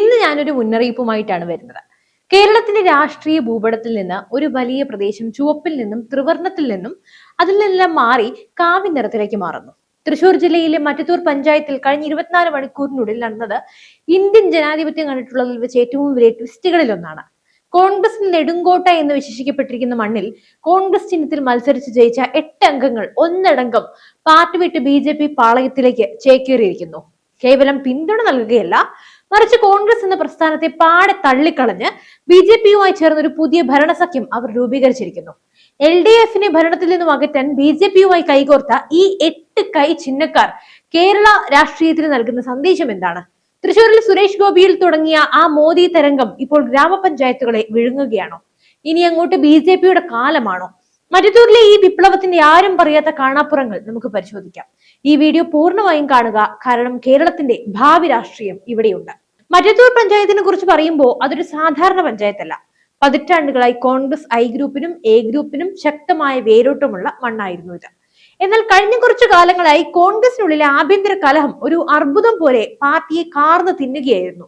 ഇന്ന് ഞാനൊരു മുന്നറിയിപ്പുമായിട്ടാണ് വരുന്നത്. കേരളത്തിന്റെ രാഷ്ട്രീയ ഭൂപടത്തിൽ നിന്ന് ഒരു വലിയ പ്രദേശം ചുവപ്പിൽ നിന്നും ത്രിവർണത്തിൽ നിന്നും അതിൽ നിന്നെല്ലാം മാറി കാവി നിറത്തിലേക്ക് മാറുന്നു. തൃശൂർ ജില്ലയിലെ മറ്റത്തൂർ പഞ്ചായത്തിൽ കഴിഞ്ഞ ഇരുപത്തിനാല് മണിക്കൂറിനുള്ളിൽ നടന്നത് ഇന്ത്യൻ ജനാധിപത്യം കണ്ടിട്ടുള്ളതിൽ വെച്ച് ഏറ്റവും വലിയ ട്വിസ്റ്റുകളിൽ ഒന്നാണ് കോൺഗ്രസിന് നെടുങ്കോട്ട എന്ന് വിശേഷിക്കപ്പെട്ടിരിക്കുന്ന മണ്ണിൽ കോൺഗ്രസ് ചിഹ്നത്തിൽ മത്സരിച്ച് ജയിച്ച എട്ട് അംഗങ്ങൾ ഒന്നടങ്കം പാർട്ടി വിട്ട് ബി ജെ പി പാളയത്തിലേക്ക് ചേക്കേറിയിരിക്കുന്നു. കേവലം പിന്തുണ നൽകുകയല്ല മറിച്ച് കോൺഗ്രസ് എന്ന പ്രസ്ഥാനത്തെ പാടെ തള്ളിക്കളഞ്ഞ് ബി ജെ പിയുമായി ചേർന്ന് ഒരു പുതിയ ഭരണസഖ്യം അവർ രൂപീകരിച്ചിരിക്കുന്നു. എൽ ഡി എഫിനെ ഭരണത്തിൽ നിന്നും അകറ്റാൻ ബി ജെ പിയുമായി കൈകോർത്ത ഈ എട്ട് കൈ ചിഹ്നക്കാർ കേരള രാഷ്ട്രീയത്തിന് നൽകുന്ന സന്ദേശം എന്താണ്? തൃശൂരിൽ സുരേഷ് ഗോപിയിൽ തുടങ്ങിയ ആ മോദി തരംഗം ഇപ്പോൾ ഗ്രാമപഞ്ചായത്തുകളെ വിഴുങ്ങുകയാണോ? ഇനി അങ്ങോട്ട് ബി ജെ പിയുടെ കാലമാണോ? മരുത്തൂരിലെ ഈ വിപ്ലവത്തിന്റെ ആരും പറയാത്ത കാണാപ്പുറങ്ങൾ നമുക്ക് പരിശോധിക്കാം. ഈ വീഡിയോ പൂർണമായും കാണുക. കാരണം കേരളത്തിന്റെ ഭാവി രാഷ്ട്രീയം ഇവിടെയുണ്ട്. മറ്റത്തൂർ പഞ്ചായത്തിനെ കുറിച്ച് പറയുമ്പോൾ അതൊരു സാധാരണ പഞ്ചായത്തല്ല. പതിറ്റാണ്ടുകളായി കോൺഗ്രസ് ഐ ഗ്രൂപ്പിനും എ ഗ്രൂപ്പിനും ശക്തമായ വേരോട്ടമുള്ള മണ്ണായിരുന്നു ഇത്. എന്നാൽ കഴിഞ്ഞ കുറച്ചു കാലങ്ങളായി കോൺഗ്രസിനുള്ളിലെ ആഭ്യന്തര കലഹം ഒരു അർബുദം പോലെ പാർട്ടിയെ കാർന്നു തിന്നുകയായിരുന്നു.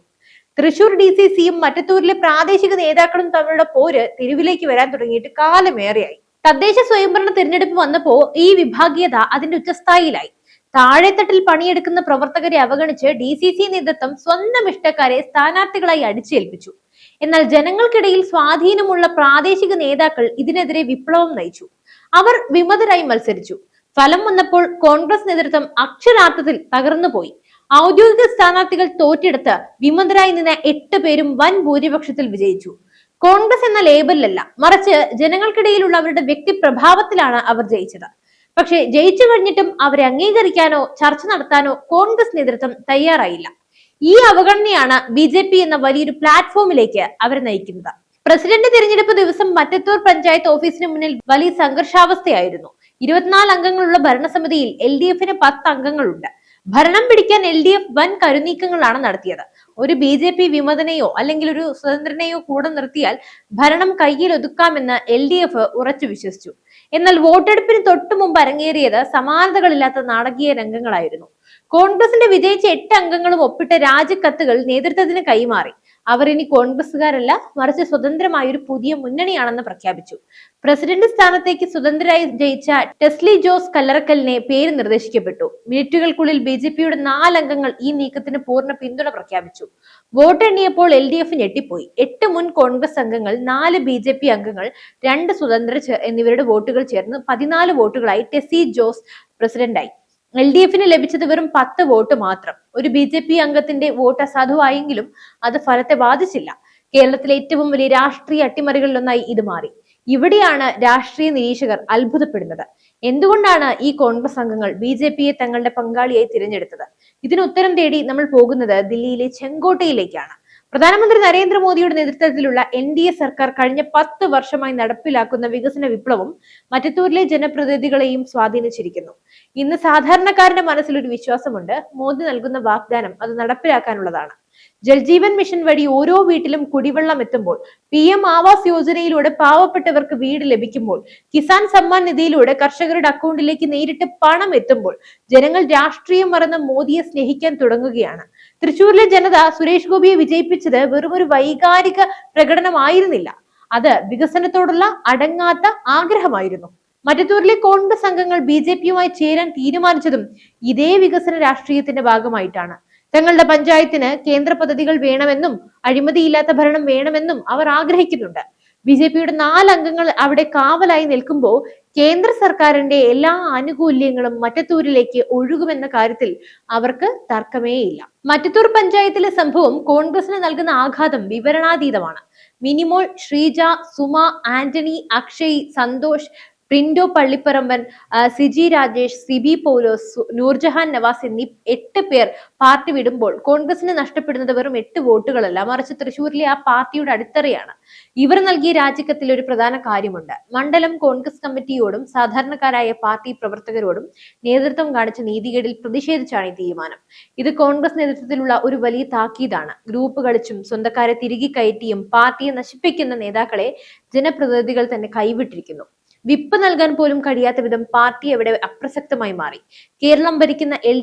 തൃശൂർ ഡി സി സിയും മറ്റത്തൂരിലെ പ്രാദേശിക നേതാക്കളും തമ്മിലുള്ള പോര് തെരുവിലേക്ക് വരാൻ തുടങ്ങിയിട്ട് കാലമേറെയായി. തദ്ദേശ സ്വയംഭരണ തിരഞ്ഞെടുപ്പ് വന്നപ്പോ ഈ വിഭാഗീയത അതിന്റെ ഉച്ചസ്ഥായിലായി താഴെത്തട്ടിൽ പണിയെടുക്കുന്ന പ്രവർത്തകരെ അവഗണിച്ച് ഡി സി സി നേതൃത്വം സ്വന്തം ഇഷ്ടക്കാരെ സ്ഥാനാർത്ഥികളായി അടിച്ചേൽപ്പിച്ചു. എന്നാൽ ജനങ്ങൾക്കിടയിൽ സ്വാധീനമുള്ള പ്രാദേശിക നേതാക്കൾ ഇതിനെതിരെ വിപ്ലവം നയിച്ചു. അവർ വിമതരായി മത്സരിച്ചു. ഫലം വന്നപ്പോൾ കോൺഗ്രസ് നേതൃത്വം അക്ഷരാർത്ഥത്തിൽ തകർന്നുപോയി. ഔദ്യോഗിക സ്ഥാനാർത്ഥികൾ തോറ്റെടുത്ത് വിമതരായി നിന്ന എട്ട് പേരും വൻ ഭൂരിപക്ഷത്തിൽ വിജയിച്ചു. കോൺഗ്രസ് എന്ന ലേബലിലല്ല മറിച്ച് ജനങ്ങൾക്കിടയിലുള്ള അവരുടെ വ്യക്തിപ്രഭാവത്തിലാണ് അവർ ജയിച്ചത്. പക്ഷേ ജയിച്ചു കഴിഞ്ഞിട്ടും അവരെ അംഗീകരിക്കാനോ ചർച്ച നടത്താനോ കോൺഗ്രസ് നേതൃത്വം തയ്യാറായില്ല. ഈ അവഗണനയാണ് ബി ജെ പി എന്ന വലിയൊരു പ്ലാറ്റ്ഫോമിലേക്ക് അവരെ നയിക്കുന്നത്. പ്രസിഡന്റ് തിരഞ്ഞെടുപ്പ് ദിവസം മറ്റത്തൂർ പഞ്ചായത്ത് ഓഫീസിന് മുന്നിൽ വലിയ സംഘർഷാവസ്ഥയായിരുന്നു. ഇരുപത്തിനാല് അംഗങ്ങളുള്ള ഭരണസമിതിയിൽ എൽ ഡി എഫിന് പത്ത് അംഗങ്ങളുണ്ട്. ഭരണം പിടിക്കാൻ എൽ ഡി എഫ് വൻ കരുനീക്കങ്ങളാണ് നടത്തിയത്. ഒരു ബി ജെ പി വിമതനെയോ അല്ലെങ്കിൽ ഒരു സ്വതന്ത്രനെയോ കൂടെ നിർത്തിയാൽ ഭരണം കയ്യിൽ ഒതുക്കാമെന്ന് എൽ ഡി എഫ് ഉറച്ചു വിശ്വസിച്ചു. എന്നാൽ വോട്ടെടുപ്പിന് തൊട്ടു മുമ്പ് അരങ്ങേറിയത് സമാനതകളില്ലാത്ത നാടകീയ രംഗങ്ങളായിരുന്നു. കോൺഗ്രസിന്റെ വിജയിച്ച എട്ട് അംഗങ്ങളും ഒപ്പിട്ട രാജിക്കത്തുകൾ നേതൃത്വത്തിന് കൈമാറി. അവർ ഇനി കോൺഗ്രസുകാരല്ല മറിച്ച് സ്വതന്ത്രമായ ഒരു പുതിയ മുന്നണിയാണെന്ന് പ്രഖ്യാപിച്ചു. പ്രസിഡന്റ് സ്ഥാനത്തേക്ക് സ്വതന്ത്രരായി ജയിച്ച ടെസ്ലി ജോസ് കല്ലറക്കലിനെ പേര് നിർദ്ദേശിക്കപ്പെട്ടു. മിനിറ്റുകൾക്കുള്ളിൽ ബി ജെ പിയുടെ നാലംഗങ്ങൾ ഈ നീക്കത്തിന് പൂർണ പിന്തുണ പ്രഖ്യാപിച്ചു. വോട്ട് എണ്ണിയപ്പോൾ എൽ ഡി എഫ് ഞെട്ടിപ്പോയി. എട്ട് മുൻ കോൺഗ്രസ് അംഗങ്ങൾ നാല് ബി ജെ പി അംഗങ്ങൾ രണ്ട് സ്വതന്ത്ര എന്നിവരുടെ വോട്ടുകൾ ചേർന്ന് പതിനാല് വോട്ടുകളായി ടെസി ജോസ് പ്രസിഡന്റായി. എൽ ഡി എഫിന് ലഭിച്ചത് വെറും പത്ത് വോട്ട് മാത്രം. ഒരു ബി ജെ പി അംഗത്തിന്റെ വോട്ട് അസാധുവായെങ്കിലും അത് ഫലത്തെ ബാധിച്ചില്ല. കേരളത്തിലെ ഏറ്റവും വലിയ രാഷ്ട്രീയ അട്ടിമറികളിലൊന്നായി ഇത് മാറി. ഇവിടെയാണ് രാഷ്ട്രീയ നിരീക്ഷകർ അത്ഭുതപ്പെടുന്നത്. എന്തുകൊണ്ടാണ് ഈ കോൺഗ്രസ് അംഗങ്ങൾ ബി ജെ പിയെ തങ്ങളുടെ പങ്കാളിയായി തിരഞ്ഞെടുത്തത്? ഇതിന് ഉത്തരം തേടി നമ്മൾ പോകുന്നത് ദില്ലിയിലെ ചെങ്കോട്ടയിലേക്കാണ്. പ്രധാനമന്ത്രി നരേന്ദ്രമോദിയുടെ നേതൃത്വത്തിലുള്ള എൻ ഡി എ സർക്കാർ കഴിഞ്ഞ പത്ത് വർഷമായി നടപ്പിലാക്കുന്ന വികസന വിപ്ലവം മറ്റത്തൂരിലെ ജനപ്രതിനിധികളെയും സ്വാധീനിച്ചിരിക്കുന്നു. ഇന്ന് സാധാരണക്കാരന്റെ മനസ്സിൽ ഒരു വിശ്വാസമുണ്ട്. മോദി നൽകുന്ന വാഗ്ദാനം അത് നടപ്പിലാക്കാനുള്ളതാണ്. ജൽജീവൻ മിഷൻ വഴി ഓരോ വീട്ടിലും കുടിവെള്ളം എത്തുമ്പോൾ പി എം ആവാസ് യോജനയിലൂടെ പാവപ്പെട്ടവർക്ക് വീട് ലഭിക്കുമ്പോൾ കിസാൻ സമ്മാൻ നിധിയിലൂടെ കർഷകരുടെ അക്കൗണ്ടിലേക്ക് നേരിട്ട് പണം എത്തുമ്പോൾ ജനങ്ങൾ രാഷ്ട്രീയം മറന്ന് മോദിയെ സ്നേഹിക്കാൻ തുടങ്ങുകയാണ്. തൃശൂരിലെ ജനത സുരേഷ് ഗോപിയെ വിജയിപ്പിച്ചത് വെറും ഒരു വൈകാരിക പ്രകടനമായിരുന്നില്ല. അത് വികസനത്തോടുള്ള അടങ്ങാത്ത ആഗ്രഹമായിരുന്നു. മറ്റത്തൂരിലെ കോൺഗ്രസ് അംഗങ്ങൾ ബി ജെ പിയുമായി ചേരാൻ തീരുമാനിച്ചതും ഇതേ വികസന രാഷ്ട്രീയത്തിന്റെ ഭാഗമായിട്ടാണ്. തങ്ങളുടെ പഞ്ചായത്തിന് കേന്ദ്ര പദ്ധതികൾ വേണമെന്നും അഴിമതിയില്ലാത്ത ഭരണം വേണമെന്നും അവർ ആഗ്രഹിക്കുന്നുണ്ട്. ബി ജെ പിയുടെ നാലംഗങ്ങൾ അവിടെ കാവലായി നിൽക്കുമ്പോൾ കേന്ദ്ര സർക്കാരിന്റെ എല്ലാ ആനുകൂല്യങ്ങളും മറ്റത്തൂരിലേക്ക് ഒഴുകുമെന്ന കാര്യത്തിൽ അവർക്ക് തർക്കമേയില്ല. മറ്റത്തൂർ പഞ്ചായത്തിലെ സംഭവം കോൺഗ്രസിന് നൽകുന്ന ആഘാതം വിവരണാതീതമാണ്. മിനിമോൾ ശ്രീജ സുമ ആന്റണി അക്ഷയ് സന്തോഷ് പ്രിൻഡോ പള്ളിപ്പറമ്പൻ സിജി രാജേഷ് സിബി പൗലോസ് നൂർജഹാൻ നവാസ് എന്നീ എട്ട് പേർ പാർട്ടി വിടുമ്പോൾ കോൺഗ്രസിന് നഷ്ടപ്പെടുന്നത് വെറും എട്ട് വോട്ടുകളല്ല. മറിച്ച് തൃശൂരിലെ ആ പാർട്ടിയുടെ അടിത്തറയാണ്. ഇവർ നൽകിയ രാജിക്കത്തിൽ ഒരു പ്രധാന കാര്യമുണ്ട്. മണ്ഡലം കോൺഗ്രസ് കമ്മിറ്റിയോടും സാധാരണക്കാരായ പാർട്ടി പ്രവർത്തകരോടും നേതൃത്വം കാണിച്ച നീതികേടിൽ പ്രതിഷേധിച്ചാണ് ഈ തീരുമാനം. ഇത് കോൺഗ്രസ് നേതൃത്വത്തിലുള്ള ഒരു വലിയ താക്കീതാണ്. ഗ്രൂപ്പ് കളിച്ചും സ്വന്തക്കാരെ തിരികെ കയറ്റിയും പാർട്ടിയെ നശിപ്പിക്കുന്ന നേതാക്കളെ ജനപ്രതിനിധികൾ തന്നെ കൈവിട്ടിരിക്കുന്നു. വിപ്പ് നൽകാൻ പോലും കഴിയാത്ത വിധം പാർട്ടി അവിടെ അപ്രസക്തമായി മാറി. കേരളം ഭരിക്കുന്ന എൽ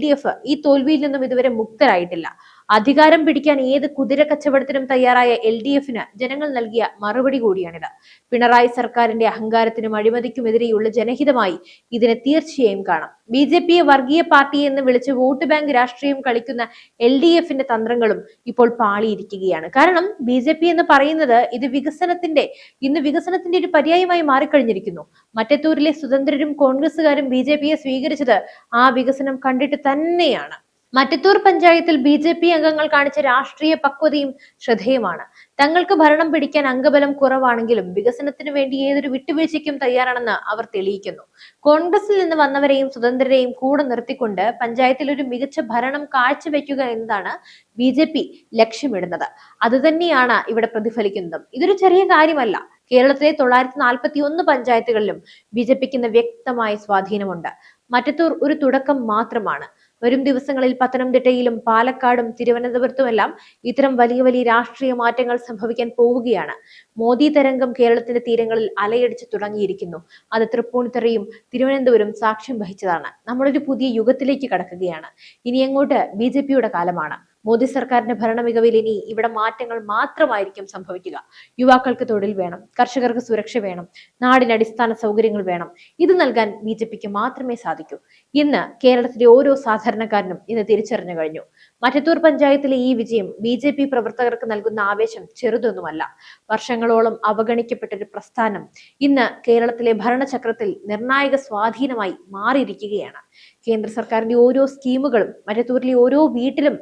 ഈ തോൽവിയിൽ നിന്നും ഇതുവരെ മുക്തരായിട്ടില്ല. അധികാരം പിടിക്കാൻ ഏത് കുതിര കച്ചവടത്തിനും തയ്യാറായ എൽ ഡി എഫിന് ജനങ്ങൾ നൽകിയ മറുപടി കൂടിയാണിത്. പിണറായി സർക്കാരിന്റെ അഹങ്കാരത്തിനും അഴിമതിക്കുമെതിരെയുള്ള ജനഹിതമായി ഇതിനെ തീർച്ചയായും കാണാം. ബി ജെ പിയെ വർഗീയ പാർട്ടി എന്ന് വിളിച്ച് വോട്ട് ബാങ്ക് രാഷ്ട്രീയം കളിക്കുന്ന എൽ ഡി എഫിന്റെ തന്ത്രങ്ങളും ഇപ്പോൾ പാളിയിരിക്കുകയാണ്. കാരണം ബി ജെ പി എന്ന് പറയുന്നത് ഇത് വികസനത്തിന്റെ ഇന്ന് വികസനത്തിന്റെ ഒരു പര്യായമായി മാറിക്കഴിഞ്ഞിരിക്കുന്നു. മറ്റത്തൂരിലെ സ്വതന്ത്രരും കോൺഗ്രസുകാരും ബി ജെ പിയെ സ്വീകരിച്ചത് ആ വികസനം കണ്ടിട്ട് തന്നെയാണ്. മറ്റത്തൂർ പഞ്ചായത്തിൽ ബി ജെ പി അംഗങ്ങൾ കാണിച്ച രാഷ്ട്രീയ പക്വതയും ശ്രദ്ധേയമാണ്. തങ്ങൾക്ക് ഭരണം പിടിക്കാൻ അംഗബലം കുറവാണെങ്കിലും വികസനത്തിന് വേണ്ടി ഏതൊരു വിട്ടുവീഴ്ചയ്ക്കും തയ്യാറാണെന്ന് അവർ തെളിയിക്കുന്നു. കോൺഗ്രസിൽ നിന്ന് വന്നവരെയും സ്വതന്ത്രരെയും കൂടെ നിർത്തിക്കൊണ്ട് പഞ്ചായത്തിൽ ഒരു മികച്ച ഭരണം കാഴ്ചവെക്കുക എന്നതാണ് ബി ജെ പി ലക്ഷ്യമിടുന്നത്. അതുതന്നെയാണ് ഇവിടെ പ്രതിഫലിക്കുന്നതും. ഇതൊരു ചെറിയ കാര്യമല്ല. കേരളത്തിലെ തൊള്ളായിരത്തി നാൽപ്പത്തി ഒന്ന് പഞ്ചായത്തുകളിലും ബി ജെ പിക്ക് ഇന്ന് വ്യക്തമായ സ്വാധീനമുണ്ട്. മറ്റത്തൂർ ഒരു തുടക്കം മാത്രമാണ്. വരും ദിവസങ്ങളിൽ പത്തനംതിട്ടയിലും പാലക്കാടും തിരുവനന്തപുരത്തുമെല്ലാം ഇത്തരം വലിയ വലിയ രാഷ്ട്രീയ മാറ്റങ്ങൾ സംഭവിക്കാൻ പോവുകയാണ്. മോദി തരംഗം കേരളത്തിന്റെ തീരങ്ങളിൽ അലയടിച്ചു തുടങ്ങിയിരിക്കുന്നു. അത് തൃപ്പൂണിത്തറയും തിരുവനന്തപുരം സാക്ഷ്യം വഹിച്ചതാണ്. നമ്മളൊരു പുതിയ യുഗത്തിലേക്ക് കടക്കുകയാണ്. ഇനി അങ്ങോട്ട് ബി കാലമാണ്. മോദി സർക്കാരിന്റെ ഭരണ മികവിൽ ഇനി ഇവിടെ മാറ്റങ്ങൾ മാത്രമായിരിക്കും സംഭവിക്കുക. യുവാക്കൾക്ക് തൊഴിൽ വേണം കർഷകർക്ക് സുരക്ഷ വേണം നാടിന് അടിസ്ഥാന സൗകര്യങ്ങൾ വേണം. ഇത് നൽകാൻ ബി ജെ പിക്ക് മാത്രമേ സാധിക്കൂ. ഇന്ന് കേരളത്തിലെ ഓരോ സാധാരണക്കാരനും ഇത് തിരിച്ചറിഞ്ഞു കഴിഞ്ഞു. മറ്റത്തൂർ പഞ്ചായത്തിലെ ഈ വിജയം ബി ജെ പി പ്രവർത്തകർക്ക് നൽകുന്ന ആവേശം ചെറുതൊന്നുമല്ല. വർഷങ്ങളോളം അവഗണിക്കപ്പെട്ട ഒരു പ്രസ്ഥാനം ഇന്ന് കേരളത്തിലെ ഭരണചക്രത്തിൽ നിർണായക സ്വാധീനമായി മാറിയിരിക്കുകയാണ്. കേന്ദ്ര സർക്കാരിന്റെ ഓരോ സ്കീമുകളും മറ്റത്തൂരിലെ ഓരോ വീട്ടിലും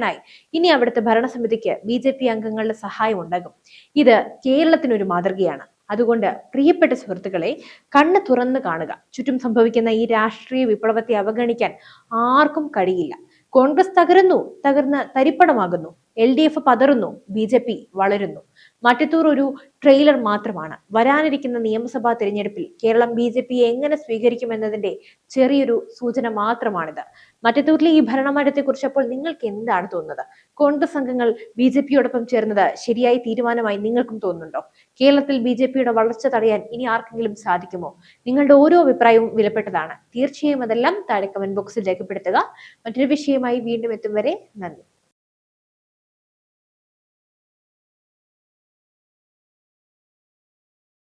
എത്തിക്കാനായി ഇനി അവിടുത്തെ ഭരണസമിതിക്ക് ബി ജെ പി അംഗങ്ങളുടെ സഹായം ഉണ്ടാകും. ഇത് കേരളത്തിനൊരു മാതൃകയാണ്. അതുകൊണ്ട് പ്രിയപ്പെട്ട സുഹൃത്തുക്കളെ കണ്ണ് തുറന്ന് കാണുക. ചുറ്റും സംഭവിക്കുന്ന ഈ രാഷ്ട്രീയ വിപ്ലവത്തെ അവഗണിക്കാൻ ആർക്കും കഴിയില്ല. കോൺഗ്രസ് തകരുന്നു തകർന്ന് തരിപ്പണമാകുന്നു. എൽ ഡി എഫ് പതറുന്നു ബി ജെ പി വളരുന്നു. മറ്റത്തൂർ ഒരു ട്രെയിലർ മാത്രമാണ്. വരാനിരിക്കുന്ന നിയമസഭാ തിരഞ്ഞെടുപ്പിൽ കേരളം ബി ജെ പിയെ എങ്ങനെ സ്വീകരിക്കുമെന്നതിന്റെ ചെറിയൊരു സൂചന മാത്രമാണിത്. മറ്റത്തൂരിലെ ഈ ഭരണമാറ്റത്തെക്കുറിച്ച് അപ്പോൾ നിങ്ങൾക്ക് എന്താണ് തോന്നുന്നത്? കോൺഗ്രസ് അംഗങ്ങൾ ബി ജെ പിയോടൊപ്പം ചേർന്നത് ശരിയായ തീരുമാനമായി നിങ്ങൾക്കും തോന്നുന്നുണ്ടോ? കേരളത്തിൽ ബി ജെ പിയുടെ വളർച്ച തടയാൻ ഇനി ആർക്കെങ്കിലും സാധിക്കുമോ? നിങ്ങളുടെ ഓരോ അഭിപ്രായവും വിലപ്പെട്ടതാണ്. തീർച്ചയായും അതെല്ലാം താഴെ കമന്റ് ബോക്സിൽ രേഖപ്പെടുത്തുക. മറ്റൊരു വിഷയമായി വീണ്ടും എത്തും വരെ നന്ദി.